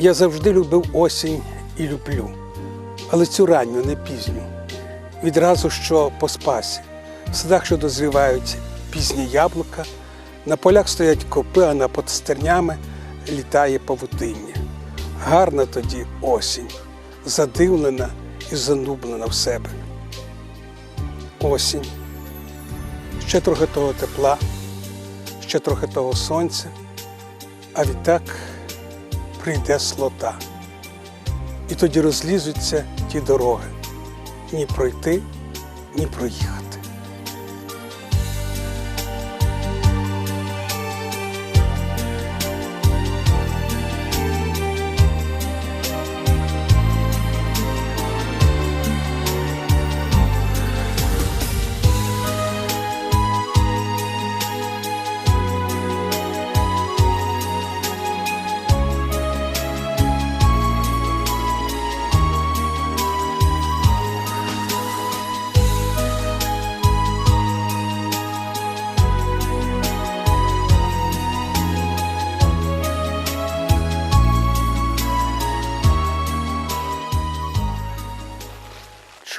Я завжди любив осінь і люблю, але цю ранню, не пізню. Відразу що по спасі, в садах, що дозрівають пізні яблука, на полях стоять копи, а над стернями літає павутиння. Гарна тоді осінь, задивлена і занублена в себе. Осінь. Ще трохи того тепла, ще трохи того сонця, а відтак прийде слота. І тоді розлізуться ті дороги. Ні пройти, ні проїхати.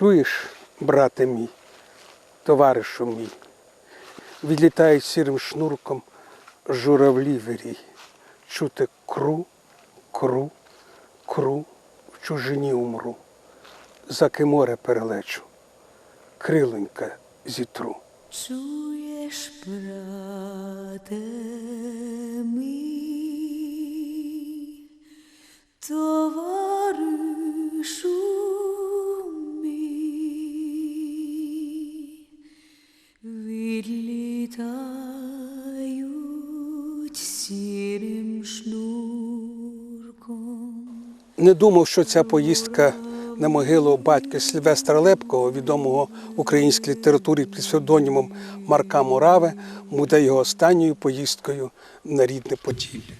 Чуєш, брате мій, товаришу мій, відлітають сірим шнурком журавлі вирій. Чути кру, кру, кру, в чужині умру, заки море перелечу, крилонька зітру. Чуєш, брате мій, товаришу Не думав, що ця поїздка на могилу батька Сільвестра Лепкого, відомого українській літературі під псевдонімом Марка Мураве, буде його останньою поїздкою на рідне Поділля.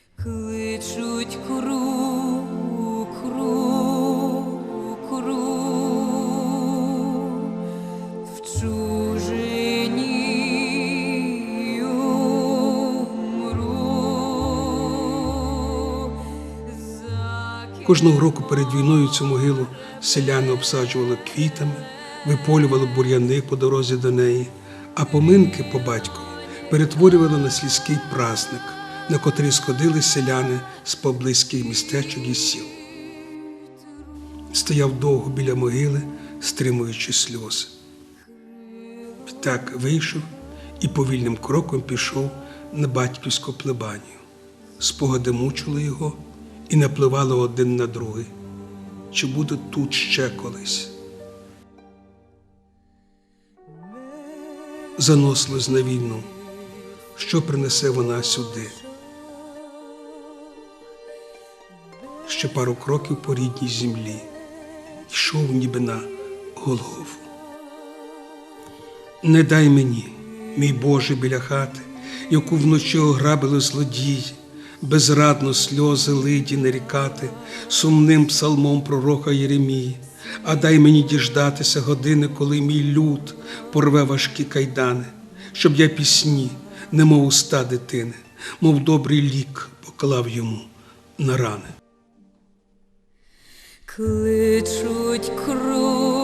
Кожного року перед війною цю могилу селяни обсаджували квітами, виполювали бур'яни по дорозі до неї, а поминки по батькові перетворювали на сільський праздник, на котрий сходили селяни з поблизьких містечок і сіл. Стояв довго біля могили, стримуючи сльози. Так вийшов і повільним кроком пішов на батьківську плебанію. Спогади мучили його і напливали один на другий. Чи буде тут ще колись? Заносилось на війну. Що принесе вона сюди? Ще пару кроків по рідній землі. Йшов ніби на Голгофу. Не дай мені, мій Боже, біля хати, яку вночі ограбили злодії, безрадно сльози лиді нарікати сумним псалмом пророка Єремії, а дай мені діждатися години, коли мій люд порве важкі кайдани, щоб я пісні, немов уста дитини, мов добрий лік поклав йому на рани. Кличуть кру,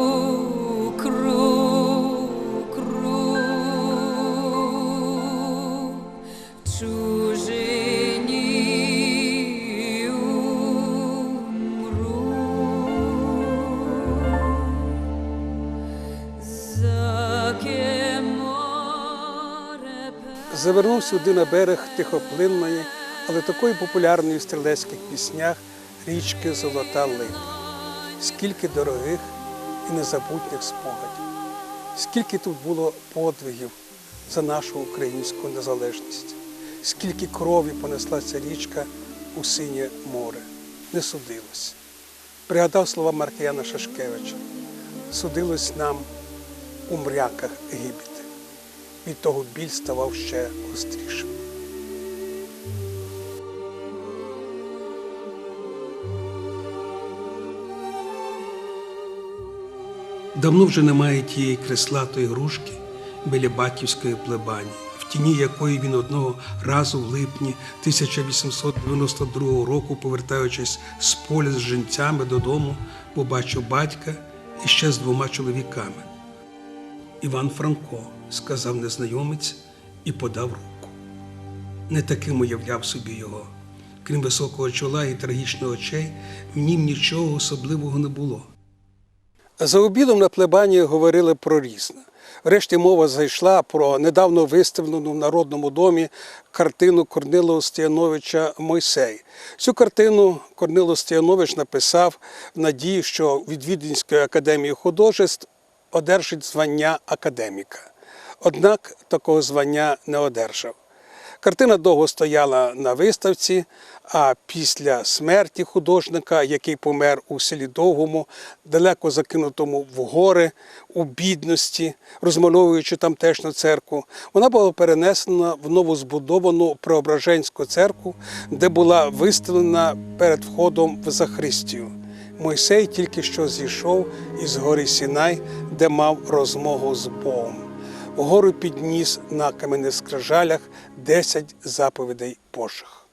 Завернув сюди на берег тихоплинної, але такої популярної в стрілецьких піснях річки Золота Липа. Скільки дорогих і незабутніх спогадів, скільки тут було подвигів за нашу українську незалежність, скільки крові понесла ця річка у синє море, не судилось. Пригадав слова Маркіяна Шашкевича. Судилось нам у мряках гибіти. Від того біль ставав ще гострішим. Давно вже немає тієї креслатої грушки біля батьківської плебані. в тіні якої він одного разу в липні 1892 року, повертаючись з поля з жінцями додому, побачив батька і ще з двома чоловіками. Іван Франко, сказав незнайомець і подав руку. Не таким уявляв собі його. Крім високого чола і трагічних очей, в нім нічого особливого не було. За обідом на плебанії говорили про різне. Врешті мова зайшла про недавно виставлену в Народному домі картину Корнила Стояновича Мойсей. Цю картину Корнило Стоянович написав в надії, що від Віденської академії художеств одержить звання академіка. Однак такого звання не одержав. Картина довго стояла на виставці, а після смерті художника, який помер у селі Довгому, далеко закинутому в гори, у бідності, розмальовуючи тамтешню церкву, вона була перенесена в новозбудовану Преображенську церкву, де була виставлена перед входом в Захристію. Мойсей тільки що зійшов із гори Сінай, де мав розмову з Богом. Вгору підніс на кам'яних скрижалях десять заповідей Божих.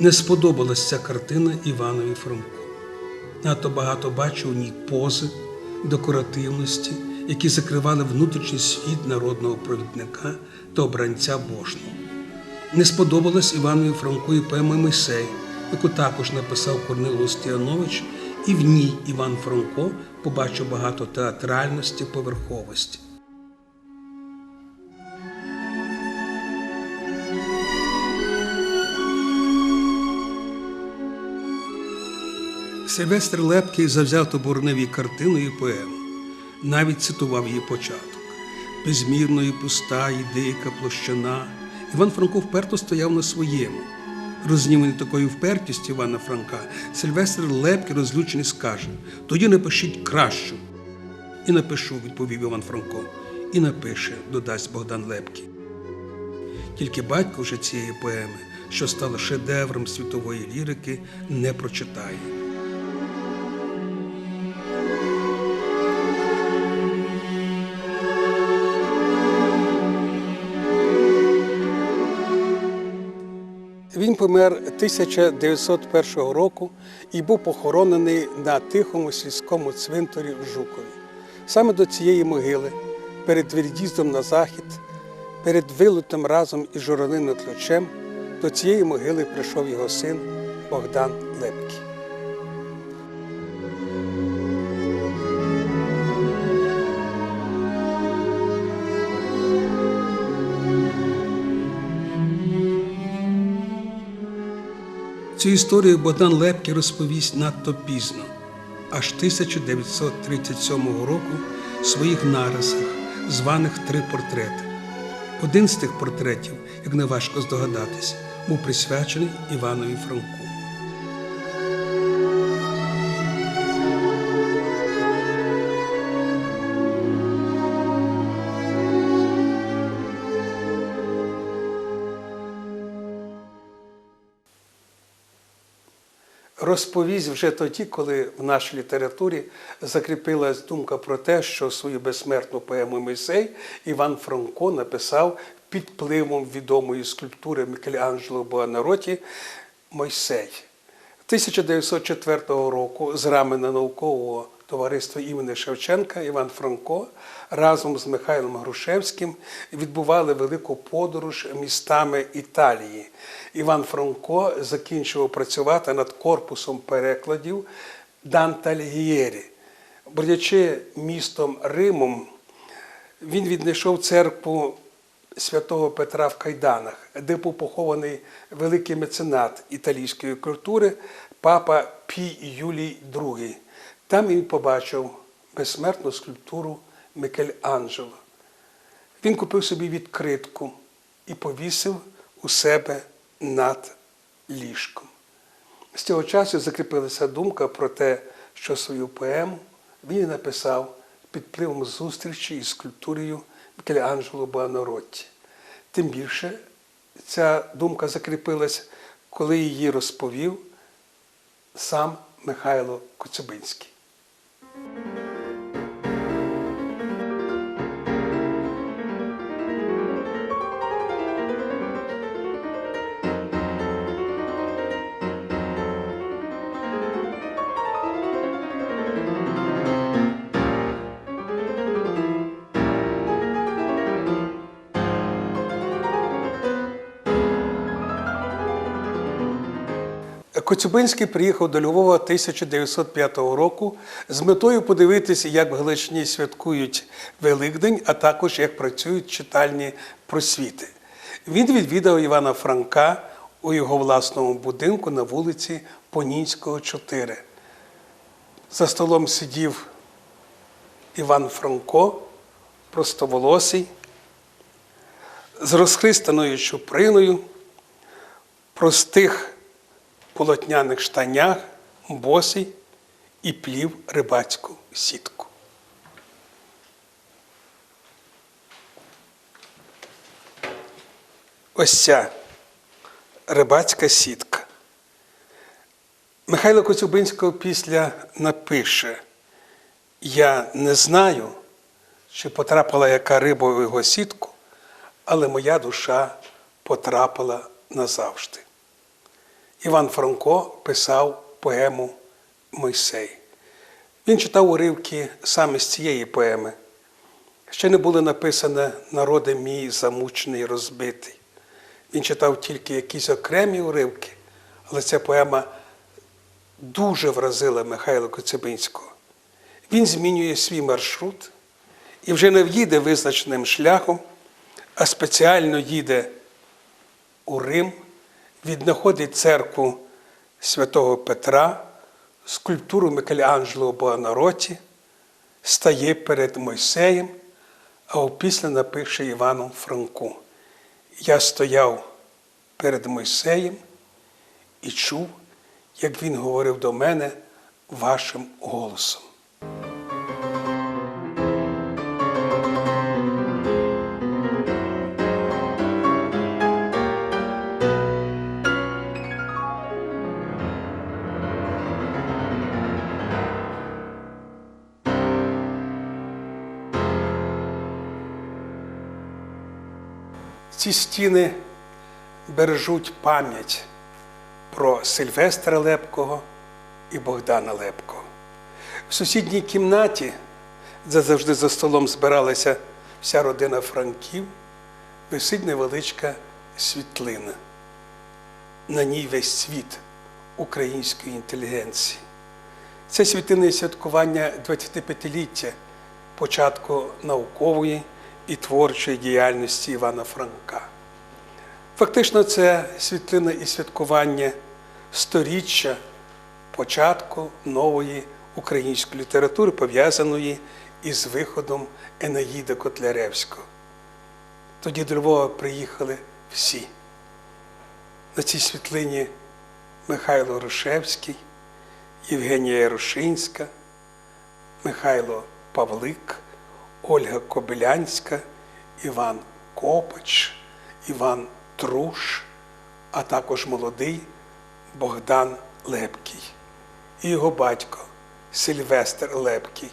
Не сподобалась ця картина Іванові Франку. Надто багато бачив у ній пози, декоративності, які закривали внутрішній світ народного провідника та обранця Божного. Не сподобалась Іванові Франку і поема Мойсей, яку також написав Корнило Стоянович, і в ній Іван Франко побачив багато театральності, поверховості. Сильвестр Лепкий завзято боронив її картину і поему, навіть цитував її початок. Безмірно і пуста, і дика площина. Іван Франко вперто стояв на своєму. Розніманий такою впертістю Івана Франка, Сильвестр Лепкий розлючений скаже: тоді напишіть кращу. І напишу, відповів Іван Франко. І напише, додасть Богдан Лепкий. Тільки батько вже цієї поеми, що стала шедевром світової лірики, не прочитає. Помер 1901 року і був похоронений на тихому сільському цвинтарі в Жукові. Саме до цієї могили, перед від'їздом на захід, перед вилутом разом із журавлиним ключем, до цієї могили прийшов його син Богдан Лепкий. Цю історію Богдан Лепкі розповість надто пізно, аж 1937 року в своїх нарисах, званих три портрети. Один з тих портретів, як не важко здогадатись, був присвячений Іванові Франку. Розповість вже тоді, коли в нашій літературі закріпилась думка про те, що свою безсмертну поему Мойсей Іван Франко написав під впливом відомої скульптури Мікеланджело Буанароті Мойсей. 1904 року з рамена наукового товариства імені Шевченка Іван Франко разом з Михайлом Грушевським відбували велику подорож містами Італії. Іван Франко закінчував працювати над корпусом перекладів Данта Алігієрі. Бродячи містом Римом, він віднайшов церкву святого Петра в Кайданах, де був похований великий меценат італійської культури папа Пій Юлій II. Там він побачив безсмертну скульптуру Микеланджело. Він купив собі відкритку і повісив у себе над ліжком. З цього часу закріпилася думка про те, що свою поему він написав під впливом зустрічі із скульптурою Мікеланджело Буонаротті. Тим більше ця думка закріпилась, коли її розповів сам Михайло Коцюбинський. Коцюбинський приїхав до Львова 1905 року з метою подивитися, як в Галичині святкують Великдень, а також як працюють читальні просвіти. Він відвідав Івана Франка у його власному будинку на вулиці Понінського, 4. За столом сидів Іван Франко, простоволосий, з розхристаною чуприною, простих полотняних штанях, босий і плів рибацьку сітку. Ось ця рибацька сітка. Михайло Коцюбинського після напише: Я не знаю, чи потрапила яка риба в його сітку, але моя душа потрапила назавжди. Іван Франко писав поему Мойсей. Він читав уривки саме з цієї поеми. Ще не було написане Народи мій замучений, розбитий. Він читав тільки якісь окремі уривки, але ця поема дуже вразила Михайла Коцюбинського. Він змінює свій маршрут і вже не в'їде визначеним шляхом, а спеціально їде у Рим, віднаходить церкву святого Петра, скульптуру Микеланджело Буонаротті, стає перед Мойсеєм, а опісля напише Івану Франку. Я стояв перед Мойсеєм і чув, як він говорив до мене вашим голосом. Ці стіни бережуть пам'ять про Сильвестра Лепкого і Богдана Лепкого. В сусідній кімнаті, де завжди за столом збиралася вся родина Франків, висить невеличка світлина. На ній весь світ української інтелігенції. Це світлинне святкування 25-ліття початку наукової і творчої діяльності Івана Франка. Фактично, це світлина і святкування сторіччя початку нової української літератури, пов'язаної із виходом Енаїда Котляревського. Тоді до Львова приїхали всі. На цій світлині Михайло Рушевський, Євгенія Ярушинська, Михайло Павлик, Ольга Кобилянська, Іван Копач, Іван Труш, а також молодий Богдан Лепкий і його батько Сильвестр Лепкий,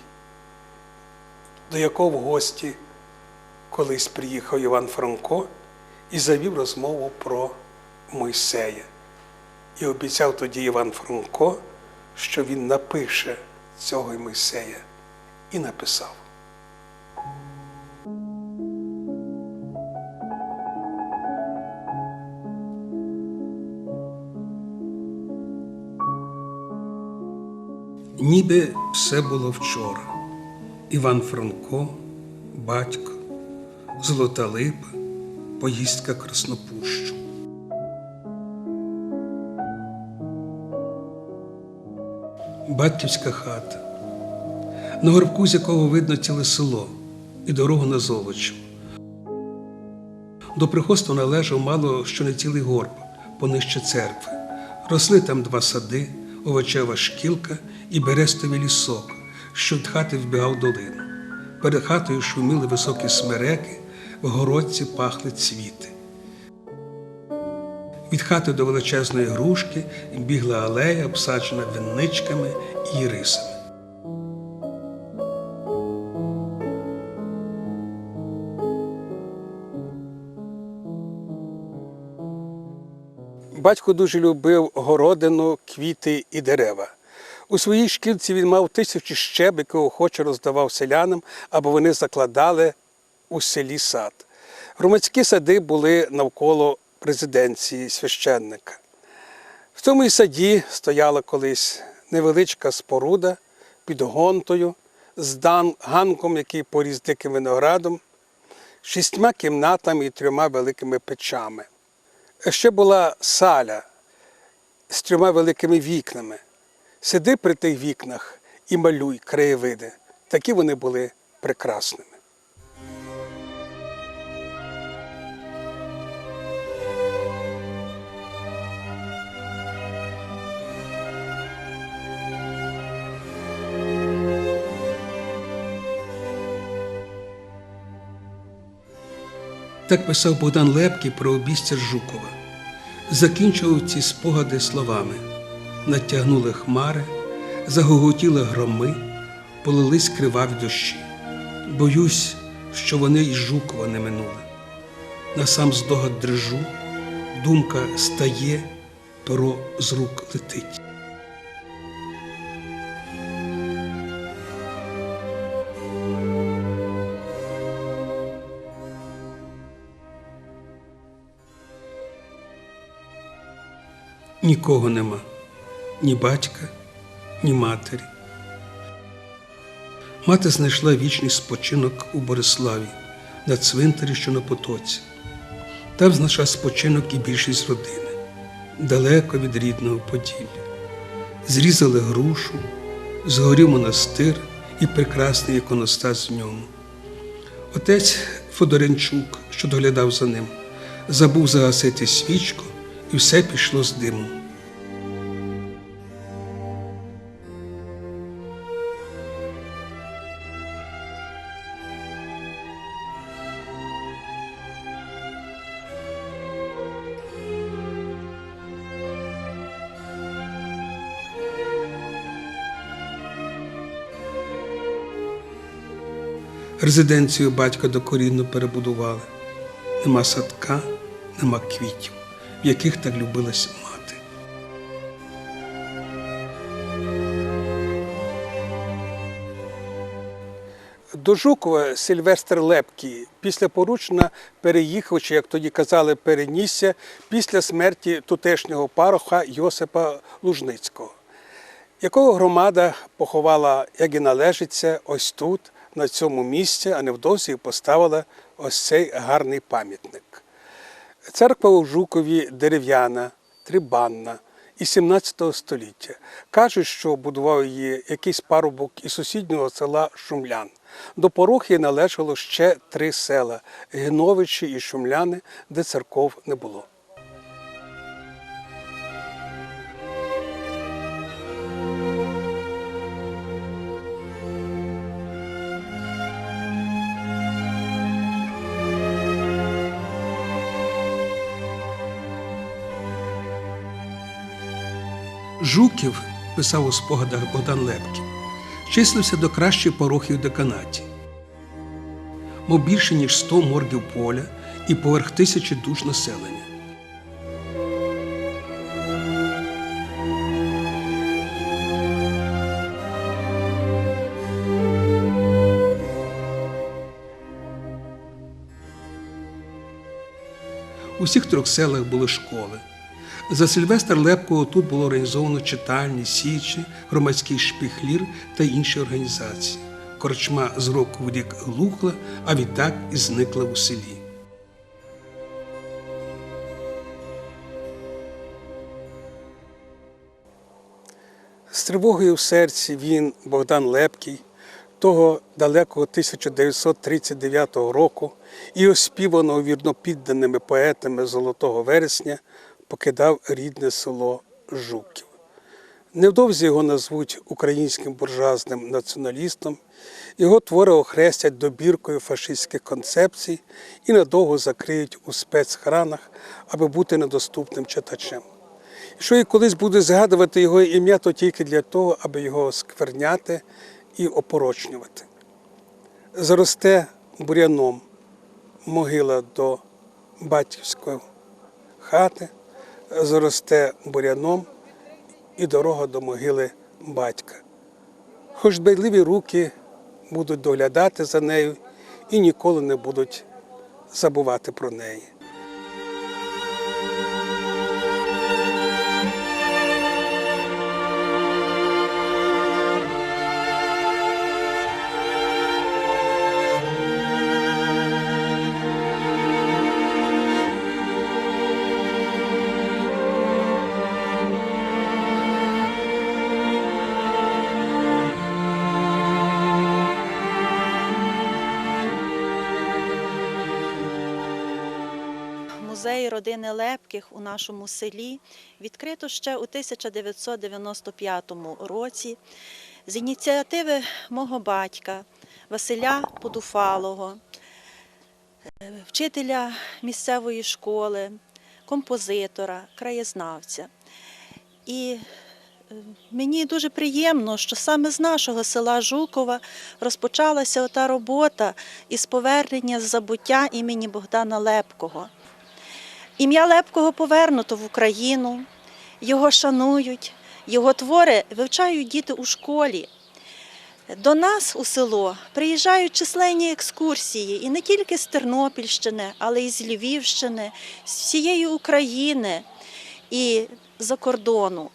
до якого в гості колись приїхав Іван Франко і завів розмову про Мойсея. І обіцяв тоді Іван Франко, що він напише цього Мойсея. І написав. Ніби все було вчора. Іван Франко, батько, Золота Липа, поїздка Краснопущу. Батьківська хата, на горбку, з якого видно ціле село і дорогу на Золочів. До прихосту належав мало що не цілий горб понижче церкви. Росли там два сади, овочева шкілка і берестовий лісок, що від хати вбігав долину. Перед хатою шуміли високі смереки, в городці пахли цвіти. Від хати до величезної грушки бігла алея, обсаджена винничками і ірисами. Батько дуже любив городину, квіти і дерева. У своїй шкільці він мав тисячі щеб, які охоче роздавав селянам, або вони закладали у селі сад. Громадські сади були навколо резиденції священника. В цьому і саді стояла колись невеличка споруда під гонтою з ганком, який поріс диким виноградом, шістьма кімнатами і трьома великими печами. Ще була саля з трьома великими вікнами. Сиди при тих вікнах і малюй краєвиди. Такі вони були прекрасними. Так писав Богдан Лепкий про обістя Жукова. Закінчував ці спогади словами: натягнули хмари, загоготіли громи, полились криваві дощі. Боюсь, що вони й Жукова не минули. На сам здогад дрижу, думка стає, перо з рук летить. Нікого нема, ні батька, ні матері. Мати знайшла вічний спочинок у Бориславі на цвинтарі, що на потоці. Там знайшла спочинок і більшість родини, далеко від рідного Поділля. Зрізали грушу, згорів монастир і прекрасний іконостас в ньому. Отець Фодоренчук, що доглядав за ним, забув загасити свічку, і все пішло з диму. Резиденцію батька докорінно перебудували. Нема садка, нема квітів, в яких так любилась мати. До Жукова Сильвестр Лепкий після поручна переїхав, чи як тоді казали, перенісся після смерті тутешнього пароха Йосипа Лужницького, якого громада поховала, як і належиться, ось тут, на цьому місці, а невдовзі поставила ось цей гарний пам'ятник. Церква у Жукові дерев'яна, трибанна із 17 століття. Кажуть, що будував її якийсь парубок із сусіднього села Шумлян. До порохи належало ще три села Геновичі і Шумляни, де церков не було. Жуків, писав у спогадах Богдан Лепків, числився до кращих в деканаті. Мав більше ніж 100 моргів поля і поверх тисячі душ населення. У всіх трьох селах були школи. За Сильвестр Лепкого тут було організовано читальні, січі, громадський шпіхлір та інші організації. Корчма з року в рік глухла, а відтак і зникла у селі. З тривогою в серці він, Богдан Лепкий, того далекого 1939 року і оспіваного вірнопідданими поетами Золотого вересня покидав рідне село Жуків. Невдовзі його назвуть українським буржуазним націоналістом, його твори охрестять добіркою фашистських концепцій і надовго закриють у спецхранах, аби бути недоступним читачем. Якщо і колись буде згадувати його ім'я, то тільки для того, аби його скверняти і опорочнювати. Заросте буряном могила до батьківської хати, заросте буряном і дорога до могили батька. Хоч дбайливі руки будуть доглядати за нею і ніколи не будуть забувати про неї. Родини у нашому селі відкрито ще у 1995 році з ініціативи мого батька Василя Подуфалого, вчителя місцевої школи, композитора, краєзнавця. І е, мені дуже приємно, що саме з нашого села Жукова розпочалася та робота із повернення забуття імені Богдана Лепкого. Ім'я Лепкого повернуто в Україну, його шанують, його твори вивчають діти у школі. До нас у село приїжджають численні екскурсії і не тільки з Тернопільщини, але й з Львівщини, з всієї України і за кордону.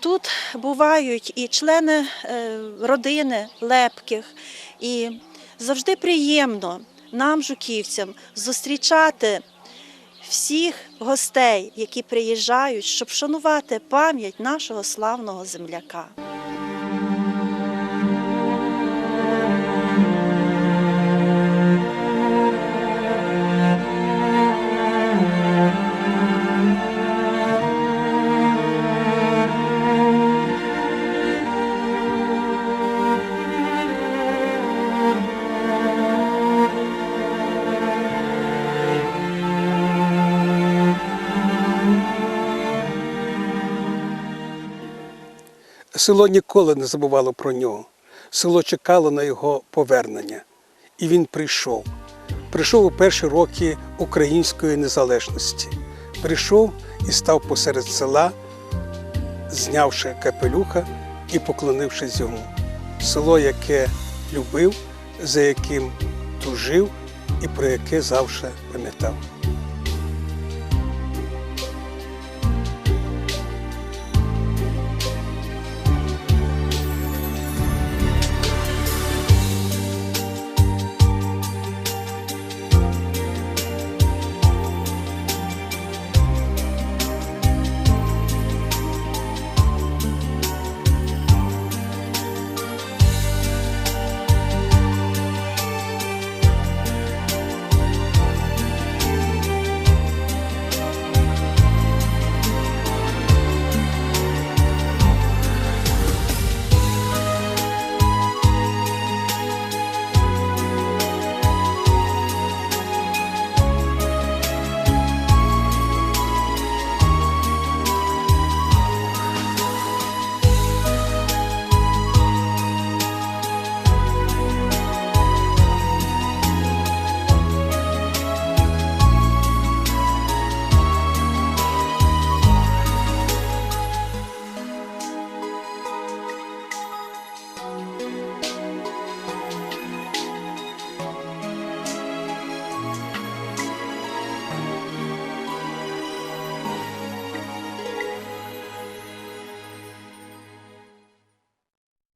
Тут бувають і члени е, родини Лепких, і завжди приємно нам, жуківцям, зустрічати всіх гостей, які приїжджають, щоб вшанувати пам'ять нашого славного земляка. Село ніколи не забувало про нього. Село чекало на його повернення. І він прийшов. Прийшов у перші роки української незалежності. Прийшов і став посеред села, знявши капелюха і поклонившись йому. Село, яке любив, за яким тужив і про яке завжди пам'ятав.